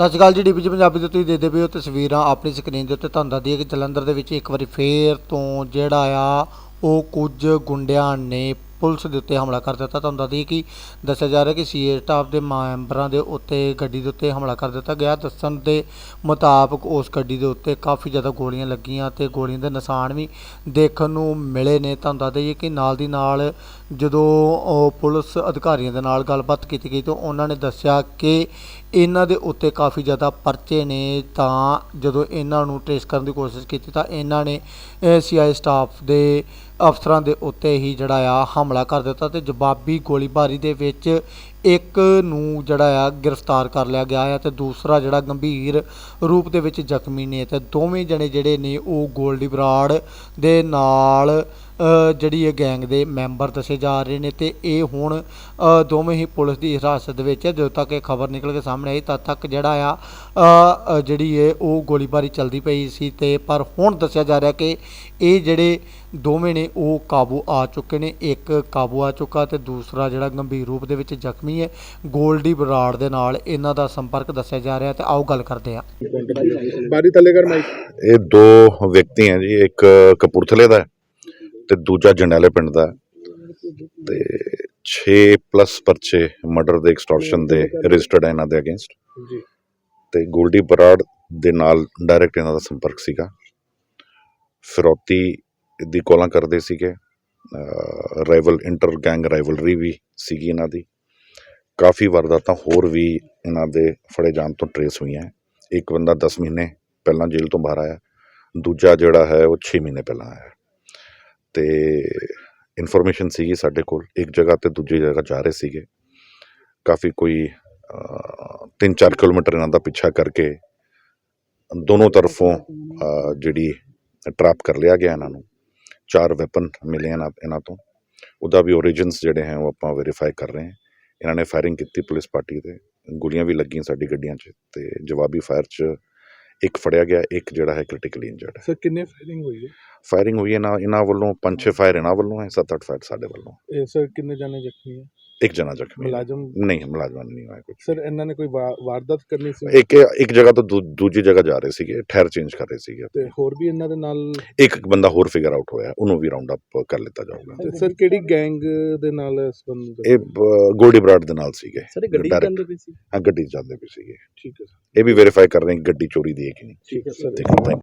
ਸਤਿ ਸ਼੍ਰੀ ਅਕਾਲ ਜੀ ਡੀਪੀ ਪੰਜਾਬੀ ਦੇ ਤੁਸੀਂ ਦੇਖਦੇ ਪਏ ਹੋ ਤਸਵੀਰਾਂ ਆਪਣੀ ਸਕਰੀਨ ਦੇ ਉੱਤੇ ਤੁਹਾਨੂੰ ਦੱਸਦੀ ਹੈ ਕਿ ਜਲੰਧਰ ਦੇ ਵਿੱਚ ਇੱਕ ਵਾਰੀ ਫੇਰ ਤੋਂ ਜਿਹੜਾ ਆ, ਉਹ ਕੁਝ ਗੁੰਡਿਆਂ ਨੇ ਪੁਲਿਸ ਦੇ ਉੱਤੇ ਹਮਲਾ ਕਰ ਦਿੱਤਾ। ਤੁਹਾਨੂੰ ਦੱਸ ਦੱਸਦੀ ਕਿ ਦੱਸਿਆ ਜਾ ਰਿਹਾ ਕਿ ਸੀਏ ਸਟਾਫ ਦੇ ਮੈਂਬਰਾਂ ਦੇ ਉੱਤੇ ਗੱਡੀ ਦੇ ਉੱਤੇ ਹਮਲਾ ਕਰ ਦਿੱਤਾ ਗਿਆ। ਦੱਸਣ ਦੇ ਮੁਤਾਬਕ ਉਸ ਗੱਡੀ ਦੇ ਉੱਤੇ ਕਾਫੀ ਜ਼ਿਆਦਾ ਗੋਲੀਆਂ ਲੱਗੀਆਂ ਤੇ ਗੋਲੀਆਂ ਦੇ ਨਿਸ਼ਾਨ ਵੀ ਦੇਖਣ ਨੂੰ ਮਿਲੇ ਨੇ। ਤੁਹਾਨੂੰ ਦੱਸ ਦਈਏ ਕਿ ਨਾਲ ਦੀ ਨਾਲ ਜਦੋਂ ਪੁਲਿਸ ਅਧਿਕਾਰੀਆਂ ਦੇ ਨਾਲ ਗੱਲਬਾਤ ਕੀਤੀ ਗਈ ਤਾਂ ਉਹਨਾਂ ਨੇ ਦੱਸਿਆ ਕਿ ਇਹਨਾਂ ਦੇ ਉੱਤੇ ਕਾਫੀ ਜ਼ਿਆਦਾ ਪਰਚੇ ਨੇ। ਤਾਂ ਜਦੋਂ ਇਹਨਾਂ ਨੂੰ ਟ੍ਰੇਸ ਕਰਨ ਦੀ ਕੋਸ਼ਿਸ਼ ਕੀਤੀ ਤਾਂ ਇਹਨਾਂ ਨੇ ਸੀਆਈ ਸਟਾਫ ਦੇ ਅਫਸਰਾਂ ਦੇ ਉੱਤੇ ਹੀ ਜਿਹੜਾ ਆ ਹਮਲਾ ਹਮਲਾ ਕਰ ਦਿੱਤਾ ਤੇ ਜਵਾਬੀ ਗੋਲੀਬਾਰੀ ਦੇ ਵਿੱਚ ਇੱਕ ਨੂੰ ਜਿਹੜਾ ਆ ਗ੍ਰਿਫਤਾਰ ਕਰ ਲਿਆ ਗਿਆ ਹੈ ਅਤੇ ਦੂਸਰਾ ਜਿਹੜਾ ਗੰਭੀਰ ਰੂਪ ਦੇ ਵਿੱਚ ਜ਼ਖਮੀ ਨੇ ਤੇ ਦੋਵੇਂ ਜਣੇ ਜਿਹੜੇ ਨੇ ਉਹ ਗੋਲਡੀ ਬਰਾੜ ਦੇ ਨਾਲ ਜਿਹੜੀ ਇਹ ਗੈਂਗ ਦੇ ਮੈਂਬਰ ਦੱਸੇ ਜਾ ਰਹੇ ਨੇ ਤੇ ਇਹ ਹੁਣ ਦੋਵੇਂ ਹੀ ਪੁਲਿਸ ਦੀ ਹਿਰਾਸਤ ਦੇ ਵਿੱਚ ਜਦੋਂ ਤੱਕ ਇਹ ਖਬਰ ਨਿਕਲ ਕੇ ਸਾਹਮਣੇ ਆਈ ਤਦ ਤੱਕ ਜਿਹੜਾ ਆ ਜਿਹੜੀ ਹੈ ਉਹ ਗੋਲੀਬਾਰੀ ਚੱਲਦੀ ਪਈ ਸੀ ਤੇ ਪਰ ਹੁਣ ਦੱਸਿਆ ਜਾ ਰਿਹਾ ਕਿ ਇਹ ਜਿਹੜੇ ਦੋਵੇਂ ਨੇ ਉਹ ਕਾਬੂ ਆ ਚੁੱਕੇ ਨੇ। ਇੱਕ ਕਾਬੂ ਆ ਚੁੱਕਾ ਤੇ ਦੂਸਰਾ ਜਿਹੜਾ ਗੰਭੀਰ ਰੂਪ ਦੇ ਵਿੱਚ ਜ਼ਖਮੀ ਹੈ ਗੋਲਡੀ ਬਰਾੜ ਦੇ ਨਾਲ ਇਹਨਾਂ ਦਾ ਸੰਪਰਕ ਦੱਸਿਆ ਜਾ ਰਿਹਾ ਤੇ ਆਓ ਗੱਲ ਕਰਦੇ ਹਾਂ। ਬਾਰੀ ਥੱਲੇ ਕਰ ਮਾਈਕ। ਇਹ ਦੋ ਵਿਅਕਤੀ ਹੈ ਜੀ ਇੱਕ ਕਪੂਰਥਲੇ ਦਾ ਹੈ ਤੇ ਦੂਜਾ ਜੰਡਿਆਲੇ ਪਿੰਡ ਦਾ ਹੈ। ਤੇ 6 ਪਲੱਸ ਪਰਚੇ ਮਰਡਰ ਦੇ ਐਕਸਟੋਰਸ਼ਨ ਦੇ ਰਜਿਸਟਰਡ ਹੈ ਇਹਨਾਂ ਦੇ ਅਗੇਂਸਟ ਜੀ। ਤੇ ਗੋਲਡੀ ਬਰਾੜ ਦੇ ਨਾਲ ਡਾਇਰੈਕਟ ਇਹਨਾਂ ਦਾ ਸੰਪਰਕ ਸੀਗਾ। ਫਿਰੌਤੀ ਦੀ ਕੋਲਾਂ ਕਰਦੇ ਸੀਗੇ। ਰਾਈਵਲ ਇੰਟਰ ਗੈਂਗ ਰਾਈਵਲਰੀ ਵੀ ਸੀਗੀ ਇਹਨਾਂ ਦੀ। ਕਾਫੀ ਵਾਰਦਾਤਾਂ ਹੋਰ ਵੀ ਇਹਨਾਂ ਦੇ ਫੜੇ ਜਾਣ ਤੋਂ ਟਰੇਸ ਹੋਈਆਂ ਇੱਕ ਬੰਦਾ 10 ਮਹੀਨੇ ਪਹਿਲਾਂ ਜੇਲ੍ਹ ਤੋਂ ਬਾਹਰ ਆਇਆ, ਦੂਜਾ ਜਿਹੜਾ ਹੈ ਉਹ 6 ਮਹੀਨੇ ਪਹਿਲਾਂ ਆਇਆ ਤੇ ਇਨਫੋਰਮੇਸ਼ਨ ਸੀਗੀ ਸਾਡੇ ਕੋਲ, ਇੱਕ ਜਗ੍ਹਾ ਤੇ ਦੂਜੀ ਜਗ੍ਹਾ ਜਾ ਰਹੇ ਸੀਗੇ। ਕਾਫੀ ਕੋਈ 3-4 ਕਿਲੋਮੀਟਰ ਇਹਨਾਂ ਦਾ ਪਿੱਛਾ ਕਰਕੇ ਦੋਨੋਂ ਤਰਫੋਂ ਜਿਹੜੀ ਟਰੈਪ ਕਰ ਲਿਆ ਗਿਆ ਇਹਨਾਂ ਨੂੰ। ਚਾਰ ਵੈਪਨ ਮਿਲੇ ਇਹਨਾਂ ਇਹਨਾਂ ਤੋਂ। ਉਹਦਾ ਵੀ origins ਜਿਹੜੇ ਹੈ ਉਹ ਆਪਾਂ ਵੈਰੀਫਾਈ ਕਰ ਰਹੇ ਹਾਂ। ਇਹਨਾਂ ਨੇ ਫਾਇਰਿੰਗ ਕੀਤੀ ਪੁਲਿਸ ਪਾਰਟੀ ਤੇ। ਗੋਲੀਆਂ ਵੀ ਲੱਗੀਆਂ ਸਾਡੀ ਗੱਡੀਆਂ 'ਚ ਤੇ ਜਵਾਬੀ ਫਾਇਰ 'ਚ ਇੱਕ ਫੜਿਆ ਗਿਆ ਇੱਕ ਜਿਹੜਾ ਹੈ ਕ੍ਰਿਟੀਕਲੀ ਇੰਜਰਡ ਹੈ। ਸਰ ਕਿੰਨੇ ਫਾਇਰਿੰਗ ਹੋਈ ਹੈ? ਫਾਇਰਿੰਗ ਹੋਈ ਹੈ ਨਾ ਇਹਨਾਂ ਵੱਲੋਂ ਪੰਜ ਛੇ ਫਾਇਰ ਇਹਨਾਂ ਵੱਲੋਂ ਹੈ ਸੱਤ ਅੱਠ ਫਾਇਰ ਸਾਡੇ ਵੱਲੋਂ। ਇਹ ਸਰ ਕਿੰਨੇ ਜਾਣੇ ਜ਼ਖਮੀ ਹੈ? ਇੱਕ ਜਣਾ ਜ਼ਖਮੀ ਹੈ। ਮੁਲਾਜ਼ਮ? ਨਹੀਂ ਮੁਲਾਜ਼ਮਾਂ ਨੂੰ ਨਹੀਂ ਹੋਇਆ ਕੁਝ ਸਰ ਇਹਨਾਂ ਨੇ ਕੋਈ ਵਾ- ਵਾਰਦਾਤ ਕਰਨੀ ਸੀ? ਇੱਕ ਇੱਕ ਜਗ੍ਹਾ ਤੋਂ ਦੂ- ਦੂਜੀ ਜਗ੍ਹਾ ਜਾ ਰਹੇ ਸੀਗੇ ਠਹਿਰ ਚੇਂਜ ਕਰ ਰਹੇ ਸੀਗੇ। ਤੇ ਹੋਰ ਵੀ ਇਹਨਾਂ ਦੇ ਨਾਲ? ਇੱਕ ਬੰਦਾ ਹੋਰ ਫਿਗਰ ਆਊਟ ਹੋਇਆ ਉਹਨੂੰ ਵੀ ਰਾਉਂਡ ਅਪ ਕਰ ਲਿੱਤਾ ਜਾਊਗਾ। ਤੇ ਸਰ ਕਿਹੜੀ ਗੈਂਗ ਦੇ ਨਾਲ ਸੰਬੰਧ ਇਹ ਬ- ਗੋਲਡੀ ਬਰਾੜ ਦੇ ਨਾਲ ਸੀਗੇ। ਸਰ ਗੱਡੀ Direct- ਜਾਂਦੇ ਸੀ? ਹਾਂ ਗੱਡੀ 'ਚ ਜਾਂਦੇ ਵੀ ਸੀਗੇ। ਠੀਕ ਹੈ ਸਰ। ਇਹ ਵੀ ਵੈਰੀਫਾਈ ਕਰ ਰਹੇ ਕਿ ਗੱਡੀ ਚੋਰੀ ਦੀ ਹੈ ਕਿ ਨਹੀਂ। ਠੀਕ ਹੈ ਸਰ। ਥੈਂਕ